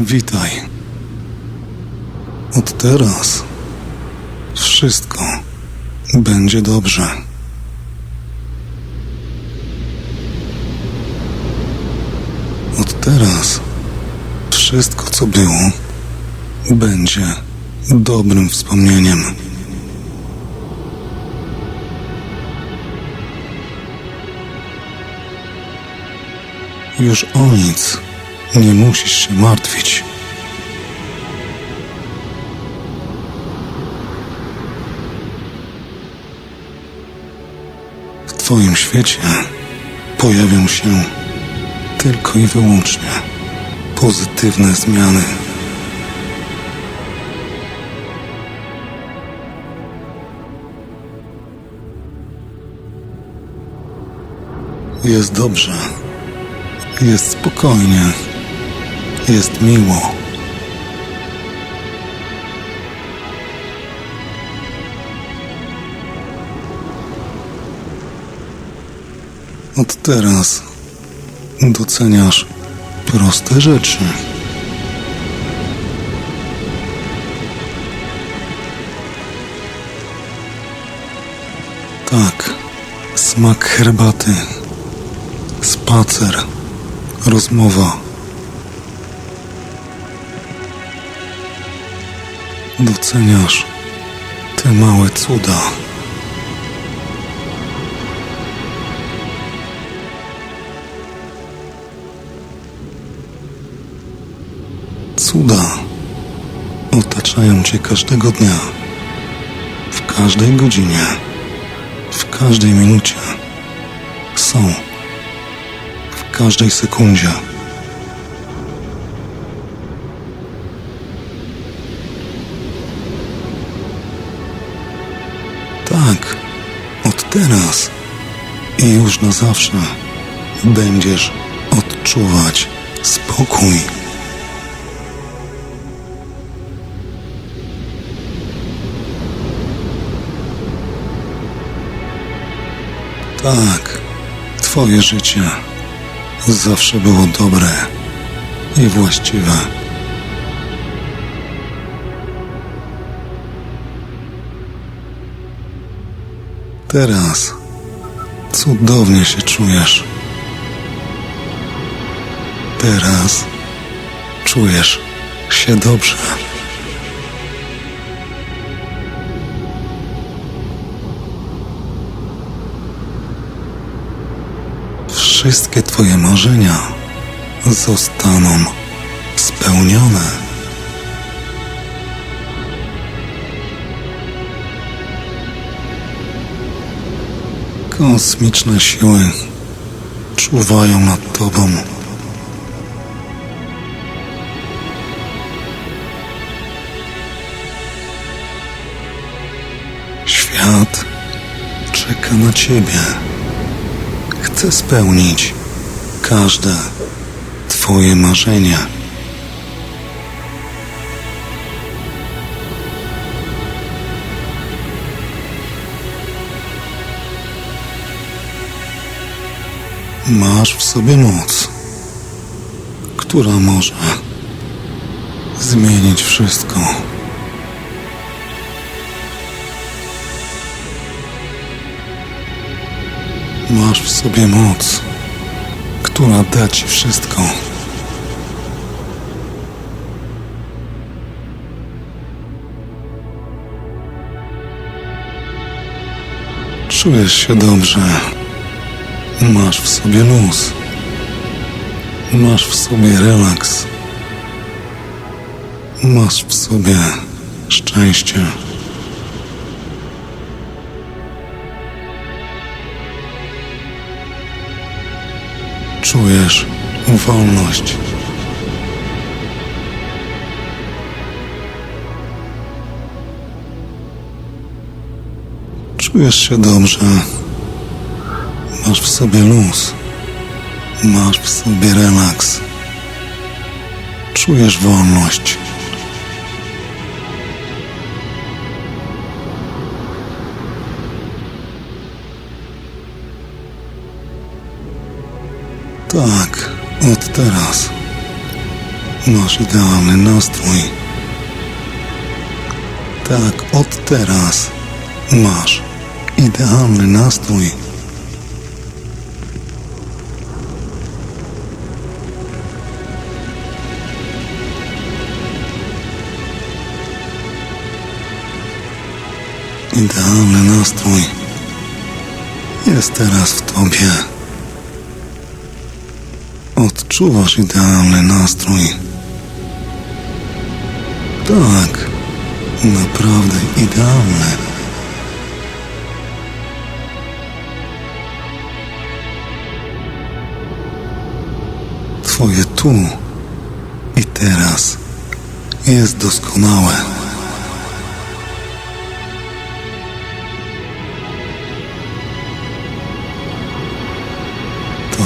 Witaj. Od teraz wszystko będzie dobrze. Od teraz wszystko, co było, będzie dobrym wspomnieniem. Już o nic nie musisz się martwić. W Twoim świecie pojawią się tylko i wyłącznie pozytywne zmiany. Jest dobrze. Jest spokojnie. Jest miło. Od teraz doceniasz proste rzeczy. Tak, smak herbaty, spacer, rozmowa. Doceniasz te małe cuda. Cuda otaczają cię każdego dnia, w każdej godzinie, w każdej minucie. Są w każdej sekundzie. Teraz i już na zawsze będziesz odczuwać spokój. Tak, twoje życie zawsze było dobre i właściwe. Teraz cudownie się czujesz. Teraz czujesz się dobrze. Wszystkie Twoje marzenia zostaną spełnione. Kosmiczne siły czuwają nad Tobą. Świat czeka na Ciebie. Chce spełnić każde Twoje marzenie. Masz w sobie moc, która może zmienić wszystko. Masz w sobie moc, która da ci wszystko. Czujesz się dobrze. Masz w sobie luz. Masz w sobie relaks. Masz w sobie szczęście. Czujesz wolność. Czujesz się dobrze. Masz w sobie luz. Masz w sobie relaks. Czujesz wolność. Tak, od teraz Masz idealny nastrój. Tak, od teraz masz idealny nastrój. Idealny nastrój jest teraz w tobie. Odczuwasz idealny nastrój. Tak, naprawdę idealny. Twoje tu i teraz jest doskonałe.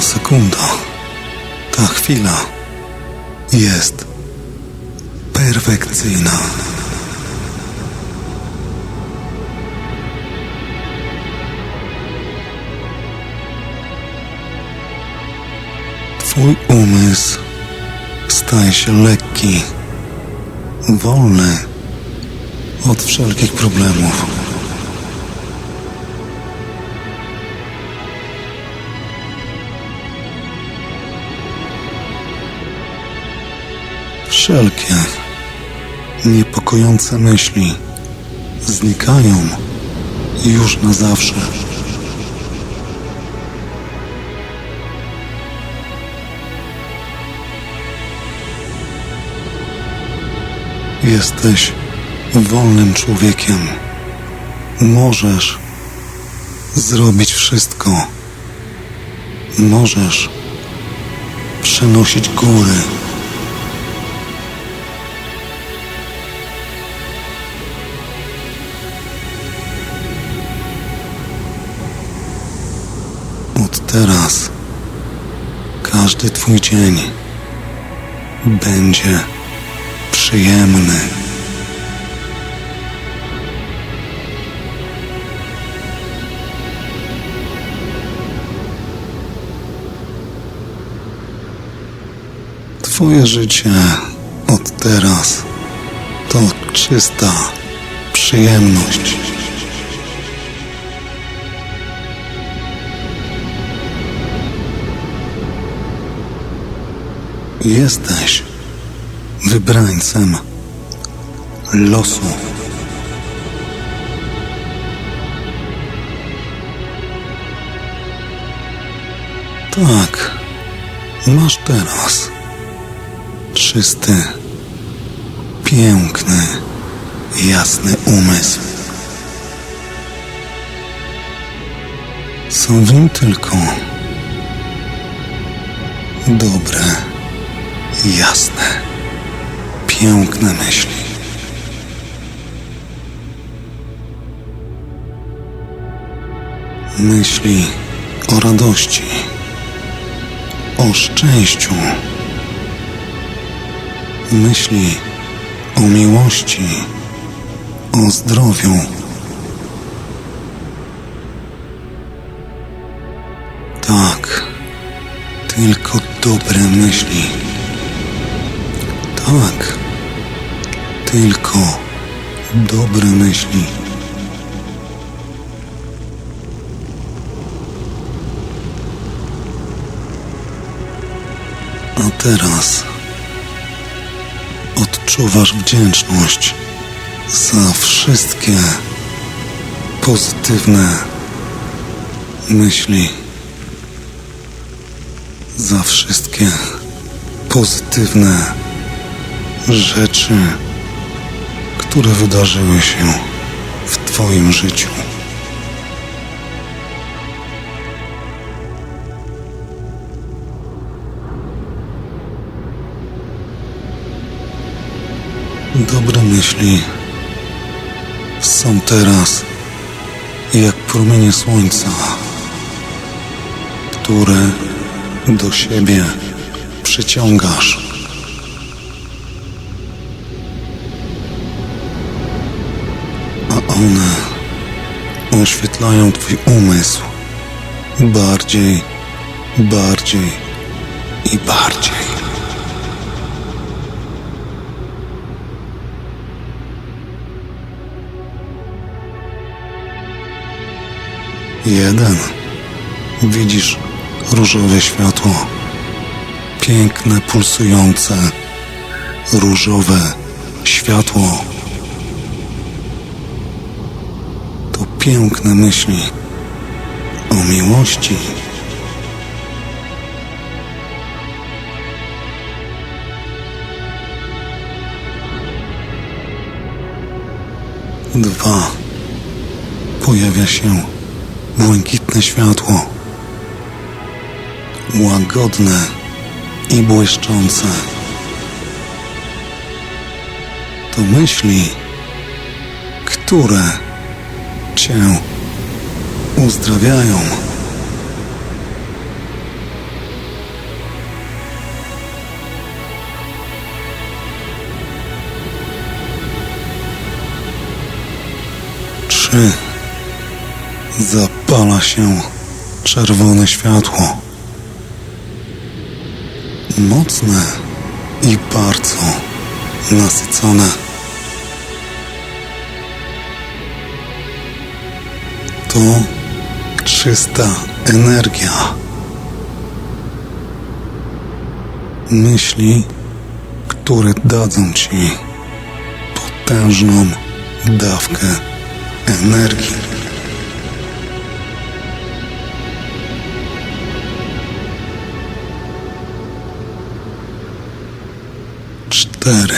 Ta sekunda, ta chwila jest perfekcyjna. Twój umysł staje się lekki, wolny od wszelkich problemów. Wszelkie niepokojące myśli znikają już na zawsze. Jesteś wolnym człowiekiem. Możesz zrobić wszystko. Możesz przenosić góry. Teraz każdy Twój dzień będzie przyjemny. Twoje życie od teraz to czysta przyjemność. Jesteś wybrańcem losu. Tak, masz teraz czysty, piękny, jasny umysł. Są w nim tylko dobre, jasne piękne myśli. Myśli o radości, o szczęściu, myśli o miłości, o zdrowiu. Tak, tylko dobre myśli. Tak tylko dobre myśli. A teraz odczuwasz wdzięczność za wszystkie pozytywne myśli, za wszystkie pozytywne rzeczy które wydarzyły się w Twoim życiu. Dobre myśli są teraz jak promienie słońca, które do siebie przyciągasz. One oświetlają Twój umysł bardziej, bardziej i bardziej. Jeden. Widzisz różowe światło. Piękne, pulsujące, różowe światło. Piękne myśli o miłości. Dwa. Pojawia się błękitne światło. Łagodne i błyszczące. To myśli, które cię uzdrawiają. Trzy. Zapala się czerwone światło. Mocne i bardzo nasycone. To czysta energia. Myśli, które dadzą ci potężną dawkę energii. Cztery.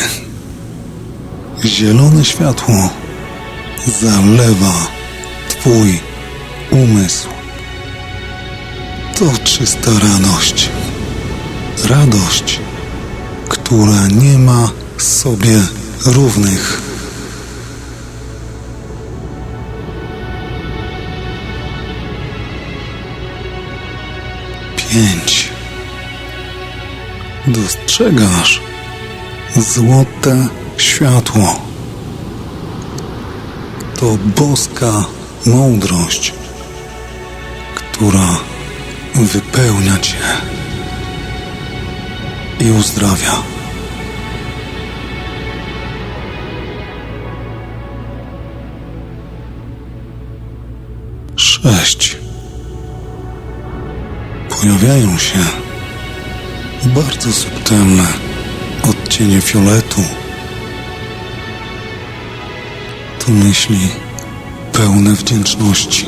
Zielone światło zalewa Twój umysł. To czysta radość. Radość, która nie ma sobie równych. Pięć. Dostrzegasz złote światło. To boska mądrość, która wypełnia Cię i uzdrawia. Sześć. Pojawiają się bardzo subtelne odcienie fioletu. To myśli pełne wdzięczności.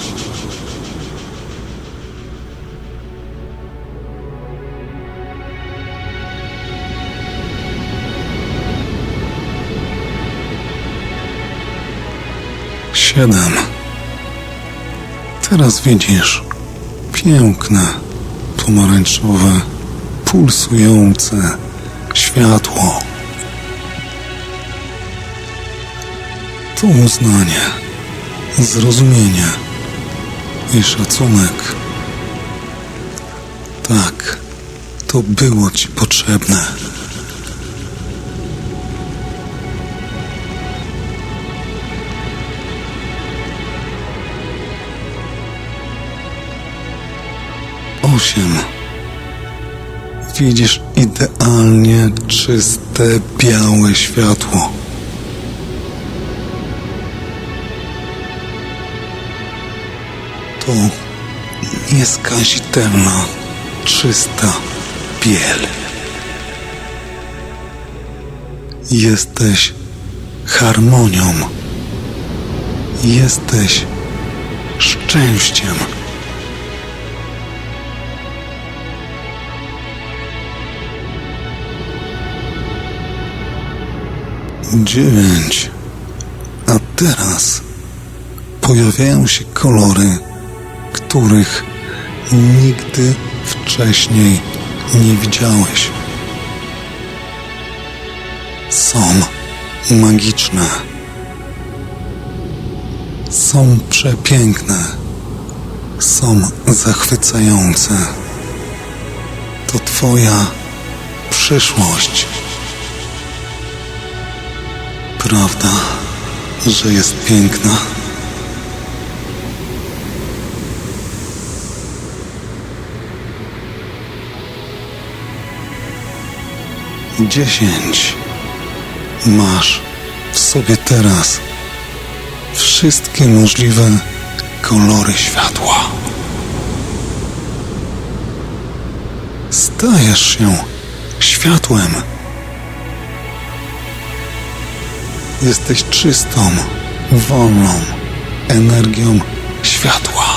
Siedem. Teraz widzisz piękne, pomarańczowe, pulsujące światło. To uznanie, zrozumienie i szacunek. Tak, to było ci potrzebne. Osiem. Widzisz idealnie czyste, białe światło. To nieskazitelna, czysta biel. Jesteś harmonią. Jesteś szczęściem. Dziewięć. A teraz pojawiają się kolory, których nigdy wcześniej nie widziałeś. Są magiczne. Są przepiękne. Są zachwycające. To Twoja przyszłość. Prawda, że jest piękna? Dziesięć. Masz w sobie teraz wszystkie możliwe kolory światła. Stajesz się światłem. Jesteś czystą, wolną energią światła.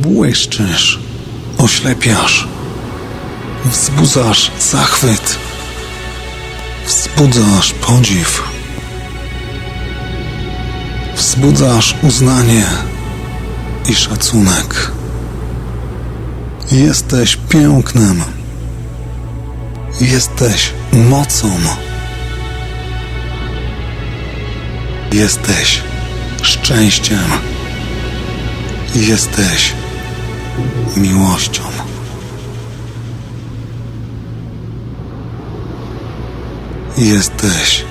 Błyszczysz, oślepiasz, wzbudzasz zachwyt, wzbudzasz podziw, wzbudzasz uznanie i szacunek. Jesteś pięknem. Jesteś mocą. Jesteś szczęściem. Jesteś miłością. Jesteś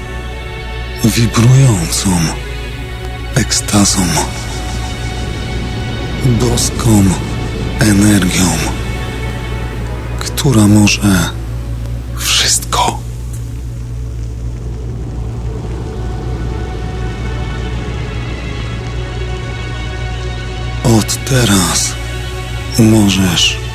wibrującą ekstazą, boską energią, która może wszystko. Od teraz możesz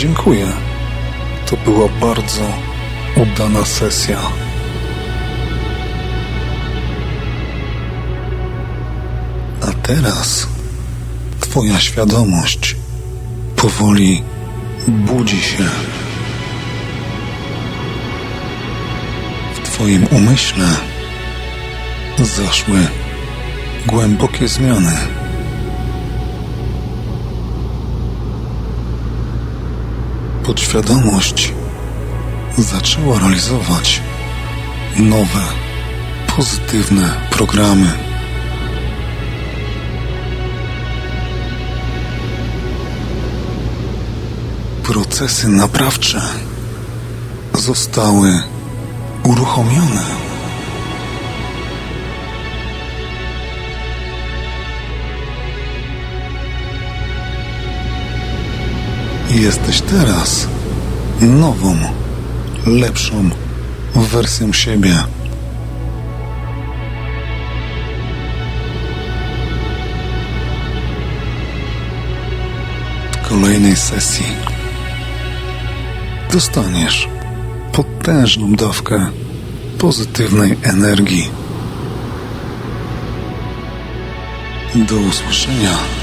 Dziękuję. To była bardzo udana sesja. A teraz Twoja świadomość powoli budzi się. W Twoim umyśle zaszły głębokie zmiany. Podświadomość zaczęła realizować nowe, pozytywne programy. Procesy naprawcze zostały uruchomione. Jesteś teraz nową, lepszą wersją siebie. W kolejnej sesji dostaniesz potężną dawkę pozytywnej energii. Do usłyszenia.